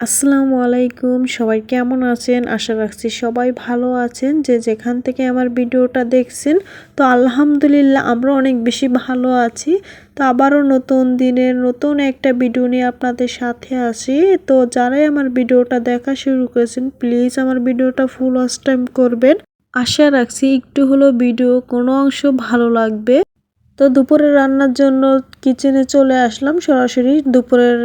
আসসালামু আলাইকুম। সবাই কেমন আছেন? আশা রাখছি সবাই ভালো আছেন। যে যেখান থেকে আমার ভিডিওটা দেখছেন, তো আলহামদুলিল্লাহ আমরা অনেক বেশি ভালো আছি। তো আবারও নতুন দিনের নতুন একটা ভিডিও নিয়ে আপনাদের সাথে আসি তো যারাই আমার ভিডিওটা দেখা শুরু করেছেন, প্লিজ আমার ভিডিওটা ফুল ওয়াচ টাইম করবেন। আশা রাখছি একটু হলো ভিডিও কোনো অংশ ভালো লাগবে। তো দুপুরে রান্নার জন্য কিচেনে চলে আসলাম। সরাসরি দুপুরের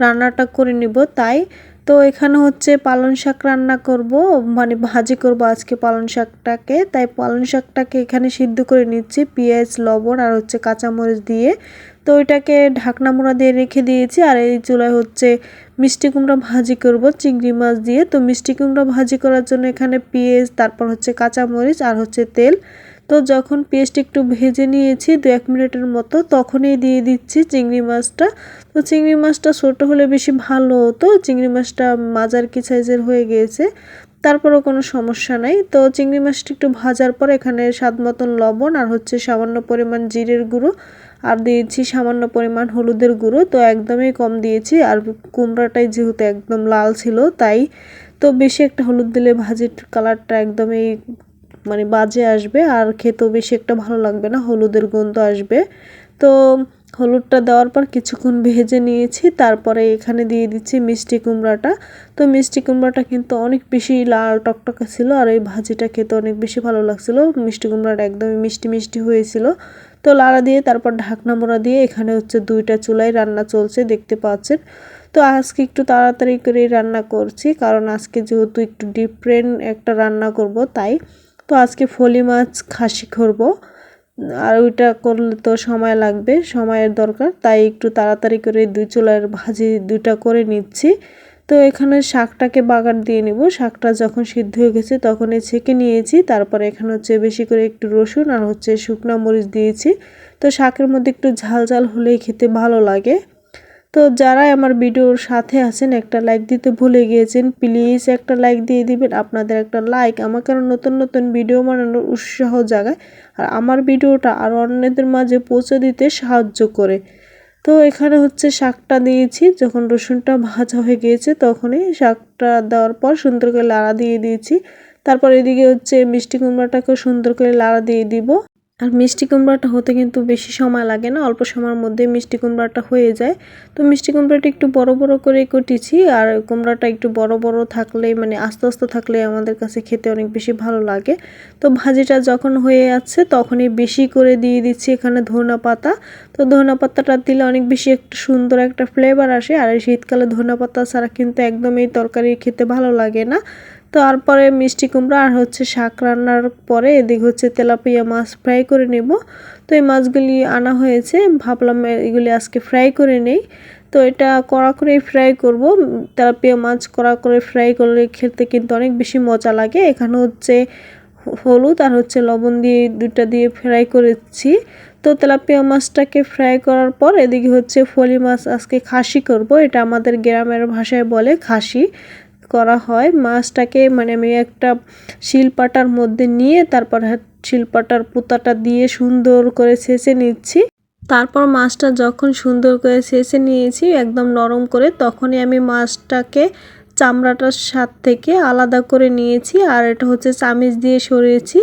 রান্নাটা করে নিব, তাই। তো এখানে হচ্ছে পালং শাক রান্না করব মানে ভাজি করব আজকে পালং শাকটাকে। তাই পালং শাকটাকে এখানে সিদ্ধ করে নিচ্ছি, পেঁয়াজ, লবণ আর হচ্ছে কাঁচামরিচ দিয়ে। তো ওইটাকে ঢাকনা মোড়া দিয়ে রেখে দিয়েছি, আর এই চুলায় হচ্ছে মিষ্টি কুমড়া ভাজি করব, চিংড়ি মাছ দিয়ে। তো মিষ্টি কুমড়া ভাজি করার জন্য এখানে পেঁয়াজ, তারপর হচ্ছে কাঁচামরিচ আর হচ্ছে তেল তো যখন পেস্ট একটু ভেজে নিয়েছি দু এক মিনিটের মতো, তখনই দিয়ে দিচ্ছি চিংড়ি মাছটা। তো চিংড়ি মাছটা ছোটো হলে বেশি ভালো হতো, চিংড়ি মাছটা মাজার কি সাইজের হয়ে গিয়েছে তারপরেও কোনো সমস্যা নাই। তো চিংড়ি মাছটা একটু ভাজার পর এখানে স্বাদ মতন লবণ আর হচ্ছে সামান্য পরিমাণ জিরের গুঁড়ো, আর দিয়েছি সামান্য পরিমাণ হলুদের গুঁড়ো। তো একদমই কম দিয়েছি, আর কুমড়াটাই যেহেতু একদম লাল ছিল তাই। তো বেশি একটা হলুদ দিলে ভাজির কালারটা একদমই মানে বাজে আসবে আর খেতেও বেশি একটা ভালো লাগবে না, হলুদের গন্ধ আসবে। তো হলুদটা দেওয়ার পর কিছুক্ষণ ভেজে নিয়েছি, তারপরে এখানে দিয়ে দিচ্ছি মিষ্টি কুমড়াটা। তো মিষ্টি কুমড়াটা কিন্তু অনেক বেশি লাল টকটকা ছিল আর এই ভাজিটা খেতে অনেক বেশি ভালো লাগছিল। মিষ্টি কুমড়াটা একদমই মিষ্টি মিষ্টি হয়েছিল। তো লাড়া দিয়ে, তারপর ঢাকনা মোড়া দিয়ে এখানে হচ্ছে দুইটা চুলায় রান্না চলছে, দেখতে পাচ্ছেন। তো আজকে একটু তাড়াতাড়ি করে রান্না করছি, কারণ আজকে যেহেতু একটু ডিফারেন্ট একটা রান্না করব, তাই তো আজকে ফলি মাছ, খাসি করব। আর ওইটা করলে তো সময় লাগবে, সময়ের দরকার। তাই একটু তাড়াতাড়ি করে দুই চুলার ভাজি দুইটা করে নিচ্ছি। তো এখানে শাকটাকে বাগার দিয়ে নিব। শাকটা যখন সিদ্ধ হয়ে গেছে তখনই ছেঁকে নিয়েছি। তারপরে এখানে হচ্ছে বেশি করে একটু রসুন আর হচ্ছে শুকনো মরিচ দিয়েছি। তো শাকের মধ্যে একটু ঝাল ঝাল হলেই খেতে ভালো লাগে। তো যারাই আমার ভিডিওর সাথে আছেন, একটা লাইক দিতে ভুলে গিয়েছেন প্লিজ একটা লাইক দিয়ে দিবেন। আপনাদের একটা লাইক আমাকে আরও নতুন নতুন ভিডিও বানানোর উৎসাহ জাগায় আর আমার ভিডিওটা আরও অন্যদের মাঝে পৌঁছে দিতে সাহায্য করে। তো এখানে হচ্ছে শাকটা দিয়েছি, যখন রসুনটা ভাজা হয়ে গিয়েছে তখনই শাকটা দেওয়ার পর সুন্দর করে লাড়া দিয়ে দিয়েছি। তারপর এদিকে হচ্ছে মিষ্টি কুমড়াটাকেও সুন্দর করে লাড়া দিয়ে দিব। আর মিষ্টি কুমড়াটা হতে কিন্তু বেশি সময় লাগে না, অল্প সময়ের মধ্যে মিষ্টি কুমড়াটা হয়ে যায়। তো মিষ্টি কুমড়াটা একটু বড় বড় করে কটিছি আর কুমড়াটা একটু বড় বড় থাকলে মানে আস্তে আস্তে থাকলে আমাদের কাছে খেতে অনেক বেশি ভালো লাগে। তো ভাজিটা যখন হয়ে যাচ্ছে তখনই বেশি করে দিয়ে দিচ্ছি এখানে ধনা পাতা। তো ধনা পাতাটা দিলে অনেক বেশি একটা সুন্দর একটা ফ্লেভার আসে আর এই শীতকালে ধনা পাতা ছাড়া কিন্তু একদমই তরকারি খেতে ভালো লাগে না। তারপরে মিষ্টি কুমড়া আর হচ্ছে শাক রান্নার পরে এদিকে হচ্ছে তেলাপিয়া মাছ ফ্রাই করে নেব। তো এই মাছগুলি আনা হয়েছে, ভাবলাম এগুলি আজকে ফ্রাই করে নেই। তো এটা কড়া করে ফ্রাই করব। তেলাপিয়া মাছ কড়া করে ফ্রাই করলে খেতে কিন্তু অনেক বেশি মজা লাগে। এখানে হচ্ছে হলুদ আর হচ্ছে লবণ দিয়ে দুটা দিয়ে ফ্রাই করেছি। তো তেলাপিয়া মাছটাকে ফ্রাই করার পর এদিকে হচ্ছে ফলি মাছ আজকে খাসি করব। এটা আমাদের গ্রামের ভাষায় বলে খাসি। করা হয়। মাছটাকে মানে আমি একটা শিলপাটার মধ্যে নিয়ে তারপর শিলপাটার পুতাটা দিয়ে সুন্দর করে ছেঁচে নিচ্ছি। তারপর মাছটা যখন সুন্দর করে ছেঁচে নিয়েছি, একদম নরম করে, তখনই আমি মাছটাকে চামড়াটার স্বাদ থেকে আলাদা করে নিয়েছি। আর এটা হচ্ছে চামিচ দিয়ে সরিয়েছি।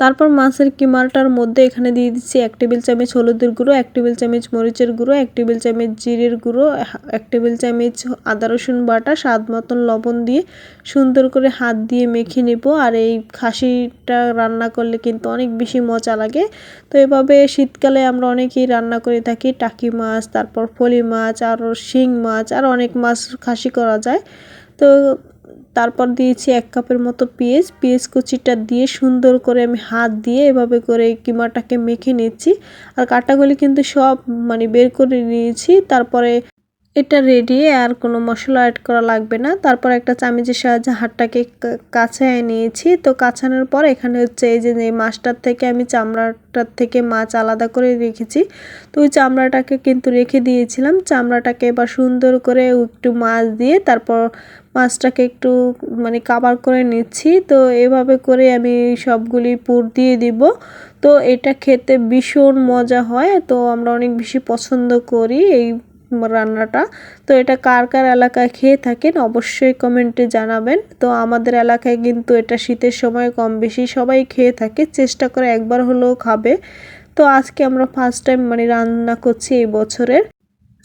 তারপর মাছের কিমালটার মধ্যে এখানে দিয়ে দিচ্ছি এক টেবিল চামচ হলুদের গুঁড়ো, এক টেবিল চামচ মরিচের গুঁড়ো, এক টেবিল চামচ জিরের গুঁড়ো এক টেবিল চামচ আদা রসুন বাটা, স্বাদ মতন লবণ দিয়ে সুন্দর করে হাত দিয়ে মেখে নেব। আর এই খাসিটা রান্না করলে কিন্তু অনেক বেশি মজা লাগে। তো এভাবে শীতকালে আমরা অনেকেই রান্না করে থাকি। টাকি মাছ, তারপর ফলি মাছ, আর শিং মাছ, আর অনেক মাছ খাসি করা যায়। তো তারপর দিয়েছি এক কাপের মতো পেঁয়াজ। পেঁয়াজ কুচিটা দিয়ে সুন্দর করে আমি হাত দিয়ে এভাবে করে কিমাটাকে মেখে নিচ্ছি। আর কাটাগুলি কিন্তু সব মানে বের করে নিয়েছি। তারপরে এটা রেডি আর কোনো মশলা অ্যাড করা লাগবে না। তারপর একটা চামিচের সাহায্যে হাটটাকে কাছায় নিয়েছি। তো কাছানোর পর এখানে হচ্ছে এই যে এই মাছটার থেকে আমি চামড়াটার থেকে মাছ আলাদা করে রেখেছি। তো ওই চামড়াটাকে কিন্তু রেখে দিয়েছিলাম। চামড়াটাকে এবার সুন্দর করে একটু মাছ দিয়ে তারপর মাছটাকে একটু মানে কাবার করে নিচ্ছি। তো এভাবে করে আমি সবগুলি পুর দিয়ে দিব। তো এটা খেতে ভীষণ মজা হয়। তো আমরা অনেক বেশি পছন্দ করি এই রান্নাটা। তো এটা কার কার এলাকায় খেয়ে থাকেন অবশ্যই কমেন্টে জানাবেন। তো আমাদের এলাকায় কিন্তু এটা শীতের সময় কম বেশি সবাই খেয়ে থাকে, চেষ্টা করে একবার হলেও খাবে। তো আজকে আমরা ফার্স্ট টাইম মানে রান্না করছি এই বছরের।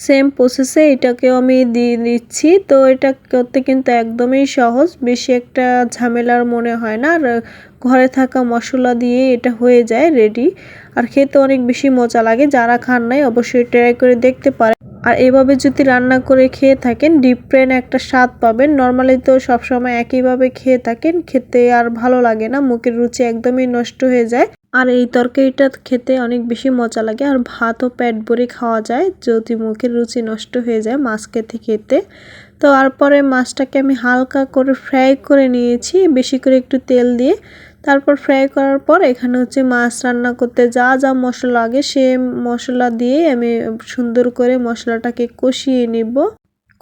সেম প্রসেসে এটাকেও আমি দিয়ে দিচ্ছি। তো এটা করতে কিন্তু একদমই সহজ, বেশি একটা ঝামেলার মনে হয় না। আর ঘরে থাকা মশলা দিয়ে এটা হয়ে যায় রেডি আর খেতে অনেক বেশি মজা লাগে, যারা খান নাই অবশ্যই ট্রাই করে দেখতে পারেন। আর এভাবে যদি রান্না করে খেয়ে থাকেন ডিফারেন্ট একটা স্বাদ পাবেন। নর্মালি তো সবসময় একইভাবে খেয়ে থাকেন, খেতে আর ভালো লাগে না, মুখের রুচি একদমই নষ্ট হয়ে যায়। আর এই তরকারিটা খেতে অনেক বেশি মজা লাগে। আর ভাতও পেট ভরে খাওয়া যায়, যদি মুখের রুচি নষ্ট হয়ে যায় মাছ খেতে খেতে। তো তারপরে মাছটাকে আমি হালকা করে ফ্রাই করে নিয়েছি, বেশি করে একটু তেল দিয়ে। তারপর ফ্রাই করার পর এখানে হচ্ছে মাছ রান্না করতে যা যা মশলা লাগে সে মশলা দিয়ে আমি সুন্দর করে মশলাটাকে কষিয়ে নিব।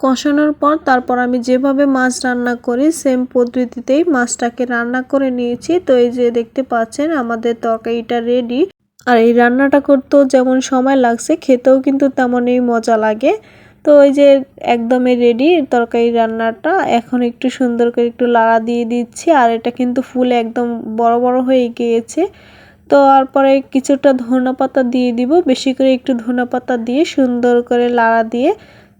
কষানোর পর তারপর আমি যেভাবে মাছ রান্না করি সেম পদ্ধতিতেই মাছটাকে রান্না করে নিয়েছি। তো এই যে দেখতে পাচ্ছেন, আমাদের তরকারিটা রেডি আর এই রান্নাটা করতেও যেমন সময় লাগছে, খেতেও কিন্তু তেমনই মজা লাগে। তো ওই যে একদমই রেডি তরকারি রান্নাটা, এখন একটু সুন্দর করে একটু লাড়া দিয়ে দিচ্ছি। আর এটা কিন্তু ফুল একদম বড় বড় হয়ে গিয়েছে। তো তারপরে কিছুটা ধনে পাতা দিয়ে দিব। বেশি করে একটু ধনে পাতা দিয়ে সুন্দর করে লাড়া দিয়ে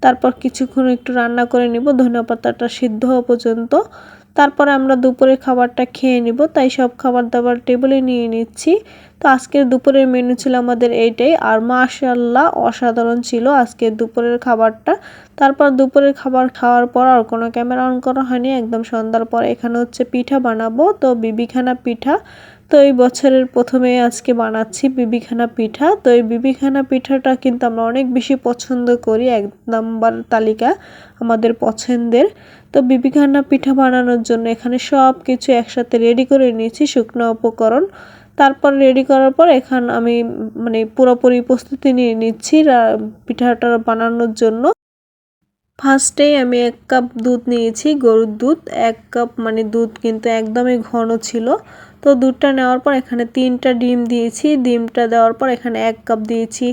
তারপর কিছুক্ষণ একটু রান্না করে নিব ধনে পাতাটা সিদ্ধ হওয়া পর্যন্ত। তারপরে আমরা দুপুরের খাবারটা খেয়ে নিব, তাই সব খাবার দাবার টেবিলে নিয়ে নিচ্ছি। তো আজকের দুপুরের মেনু ছিল আমাদের এইটাই, আর মাশাল্লাহ অসাধারণ ছিল আজকের দুপুরের খাবারটা। তারপর দুপুরের খাবার খাওয়ার পর আর কোনো ক্যামেরা অন করা হয়নি, একদম সন্ধ্যার পর এখানে হচ্ছে পিঠা বানাবো। তো বিবিখানা পিঠা তো এই বছরের প্রথমে আজকে বানাচ্ছি বিবিখানা পিঠা। তো এই বিবিখানা পিঠাটা কিন্তু আমরা অনেক বেশি পছন্দ করি, এক নাম্বার তালিকা আমাদের পছন্দের। তো বিবিখানা পিঠা বানানোর জন্য এখানে সব কিছু একসাথে রেডি করে নিয়েছি, শুকনো উপকরণ। তারপর রেডি করার পর এখান আমি মানে পুরোপুরি প্রস্তুতি নিয়ে নিচ্ছি পিঠাটা বানানোর জন্য। ফার্স্টেই আমি এক কাপ দুধ নিয়েছি, গরুর দুধ। এক কাপ মানে দুধ কিন্তু একদমই ঘন ছিল। তো দুধটা নেওয়ার পর এখানে তিনটা ডিম দিয়েছি। ডিমটা দেওয়ার পর এখানে এক কাপ দিয়েছি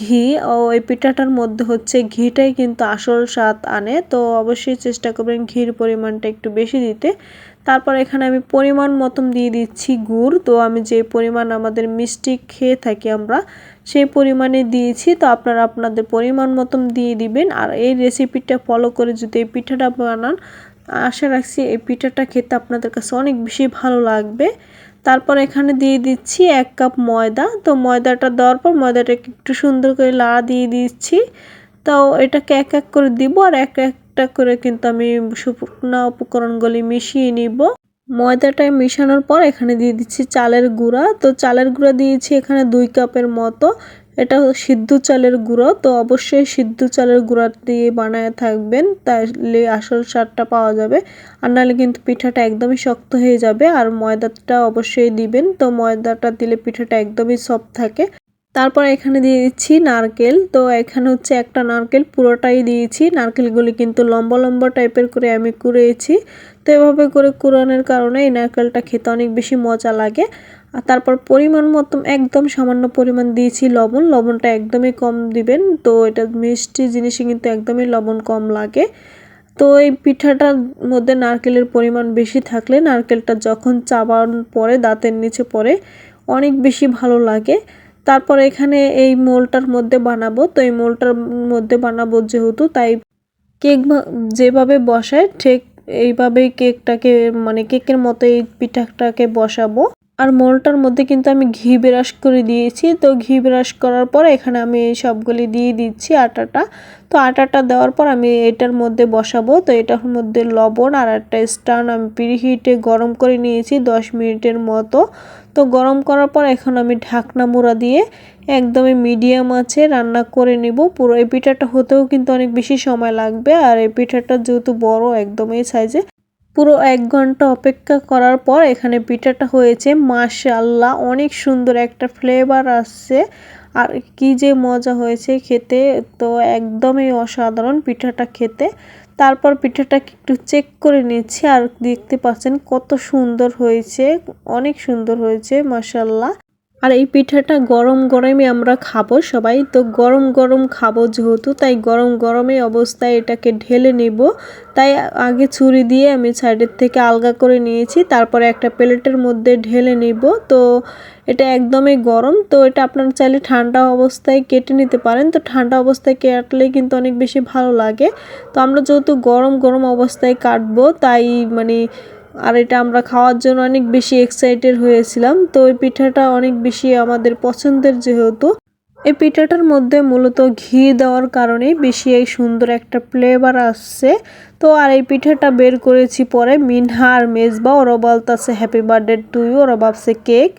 ঘি। ও এই পিঠাটার মধ্যে হচ্ছে ঘিটাই কিন্তু আসল স্বাদ আনে। তো অবশ্যই চেষ্টা করবেন ঘির পরিমাণটা একটু বেশি দিতে। তারপর এখানে আমি পরিমাণ মতন দিয়ে দিচ্ছি গুড়। তো আমি যে পরিমাণ আমাদের মিষ্টি খেয়ে থাকি আমরা সেই পরিমাণে দিয়েছি, তো আপনারা আপনাদের পরিমাণ মতন দিয়ে দিবেন। আর এই রেসিপিটা ফলো করে যদি এই পিঠাটা বানান, আশা রাখছি এই পিঠাটা খেতে আপনাদের কাছে অনেক বেশি ভালো লাগবে। তারপর এখানে দিয়ে দিচ্ছি এক কাপ ময়দা। তো ময়দাটা দেওয়ার পর ময়দাটাকে একটু সুন্দর করে লাড়া দিয়ে দিচ্ছি। তো এটাকে এক এক করে দিব আর এক একটা করে কিন্তু আমি শুকনো উপকরণগুলি মিশিয়ে নিব। ময়দাটা মিশানোর পর এখানে দিয়ে দিচ্ছি চালের গুঁড়া। তো চালের গুঁড়া দিয়েছি এখানে দুই কাপের মতো। এটা সিদ্ধ চালের গুঁড়ো। তো অবশ্যই সিদ্ধ চালের গুঁড়া দিয়ে বানায় থাকবেন। তাহলে আসল স্বাদটা পাওয়া যাবে। আর নাহলে কিন্তু পিঠাটা একদমই শক্ত হয়ে যাবে। আর ময়দাটা অবশ্যই দিবেন। তো ময়দাটা দিলে পিঠাটা একদমই সফট থাকে। তারপর এখানে দিয়ে দিচ্ছি নারকেল। তো এখানে হচ্ছে একটা নারকেল, পুরোটাই দিয়েছি। নারকেলগুলি কিন্তু লম্বা লম্বা টাইপের করে আমি কুড়িয়েছি তো এভাবে করে কুড়ানোর কারণে এই নারকেলটা খেতে অনেক বেশি মজা লাগে। আর তারপর পরিমাণ মতো, একদম সামান্য পরিমাণ দিয়েছি লবণ। লবণটা একদমই কম দিবেন। তো এটা মিষ্টি জিনিসে কিন্তু একদমই লবণ কম লাগে। তো এই পিঠাটার মধ্যে নারকেলের পরিমাণ বেশি থাকলে নারকেলটা যখন চাবান পরে, দাঁতের নিচে পড়ে, অনেক বেশি ভালো লাগে। তারপর এখানে এই মোলটার মধ্যে বানাবো। তো এই মোলটার মধ্যে বানাবো যেহেতু, তাই কেক যেভাবে বসায় ঠিক এইভাবেই কেকটাকে মানে কেকের মতো এই পিঠাটাকে বসাবো। আর মোলটার মধ্যে কিন্তু আমি ঘি ব্রাশ করে দিয়েছি। তো ঘি ব্রাশ করার পর এখানে আমি সবগুলি দিয়ে দিচ্ছি আটাটা। তো আটাটা দেওয়ার পর আমি এটার মধ্যে বসাবো। তো এটার মধ্যে লবণ আর একটা স্টান আমি পিরিহিটে গরম করে নিয়েছি দশ মিনিটের মতো। তো গরম করার পর এখন আমি ঢাকনা মোড়া দিয়ে একদমই মিডিয়াম আছে রান্না করে নিব। পুরো এই পিঠাটা হতেও কিন্তু অনেক বেশি সময় লাগবে। আর এই পিঠাটা যেহেতু বড়, একদমই সাইজে পুরো এক ঘণ্টা অপেক্ষা করার পর এখানে পিঠাটা হয়েছে। মাশাল্লাহ অনেক সুন্দর একটা ফ্লেভার আসছে। আর কি যে মজা হয়েছে খেতে, তো একদমই অসাধারণ পিঠাটা খেতে। তারপর পিঠাটাকে একটু চেক করে নিচ্ছি, আর দেখতে পাচ্ছেন কত সুন্দর হয়েছে, অনেক সুন্দর হয়েছে মাসাল্লাহ আর এই পিঠাটা গরম গরমে আমরা খাব সবাই। তো গরম গরম খাব যেহেতু, তাই গরম গরমে অবস্থায় এটাকে ঢেলে নেব। তাই আগে ছুরি দিয়ে আমি সাইডের থেকে আলগা করে নিয়েছি, তারপরে একটা প্লেটের মধ্যে ঢেলে নেব। তো এটা একদমই গরম, তো এটা আপনারা চাইলে ঠান্ডা অবস্থায় কেটে নিতে পারেন। তো ঠান্ডা অবস্থায় কাটলে কিন্তু অনেক বেশি ভালো লাগে। তো আমরা যেহেতু গরম গরম অবস্থায় কাটবো, তাই মানে আর এটা আমরা খাওয়ার জন্য অনেক বেশি এক্সাইটেড হয়েছিলাম। তো এই পিঠাটা অনেক বেশি আমাদের পছন্দের যেহেতু। এই পিঠাটার মধ্যে মূলত ঘি দেওয়ার কারণে বেশি এই সুন্দর একটা ফ্লেভার আসছে। তো আর এই পিঠাটা বের করেছি পরে মিনহা আর মেজবা ওরা বলতেছে হ্যাপি বার্থডে টু ইউ ওরা ভাবছে কেক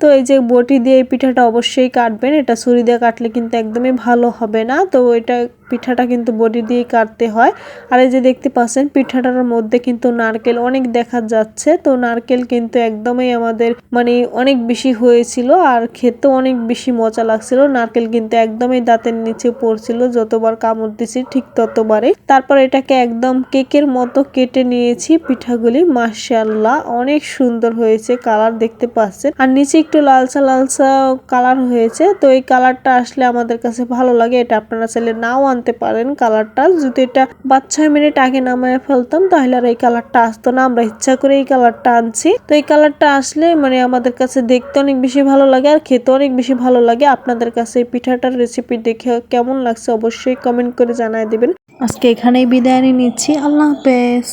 তো এই যে বটি দিয়ে এই পিঠাটা অবশ্যই কাটবেন, এটা ছুরি দিয়ে কাটলে কিন্তু একদমই ভালো হবে না। তো এটা পিঠাটা কিন্তু বডি দিয়ে কাটতে হয়। আর এই যে দেখতে পাচ্ছেন, পিঠাটার মধ্যে কিন্তু নারকেল অনেক দেখা যাচ্ছে। তো নারকেল কিন্তু একদমই আমাদের মানে অনেক বেশি হয়েছিল আর খেতেও অনেক বেশি মজা লাগছিল। নারকেল কিন্তু একদমই দাঁতের নিচে পড়ছিল, যতবার কামড় দিছি ঠিক ততবারে তারপর এটাকে একদম কেকের মতো কেটে নিয়েছি পিঠাগুলি। মাশাল্লাহ অনেক সুন্দর হয়েছে কালার দেখতে পাচ্ছেন। আর নিচে একটু লালসা লালসা কালার হয়েছে। তো এই কালারটা আসলে আমাদের কাছে ভালো লাগে, এটা আপনারা চাইলে নাও আনতে পারেন কালারটা। যদি এটা পাঁচ ছয় মিনিট আগে নামায় ফেলতাম, তাহলে আর এই কালারটা আসতো না। আমরা ইচ্ছা করে এই কালারটা আনছি। তো এই কালারটা আসলে মানে আমাদের কাছে দেখতে অনেক বেশি ভালো লাগে আর খেতে অনেক বেশি ভালো লাগে। আপনাদের কাছে এই পিঠাটার রেসিপি দেখে কেমন লাগছে অবশ্যই কমেন্ট করে জানায় দেবেন। আজকে এখানেই বিদায় নিচ্ছি। আল্লাহ হাফেজ।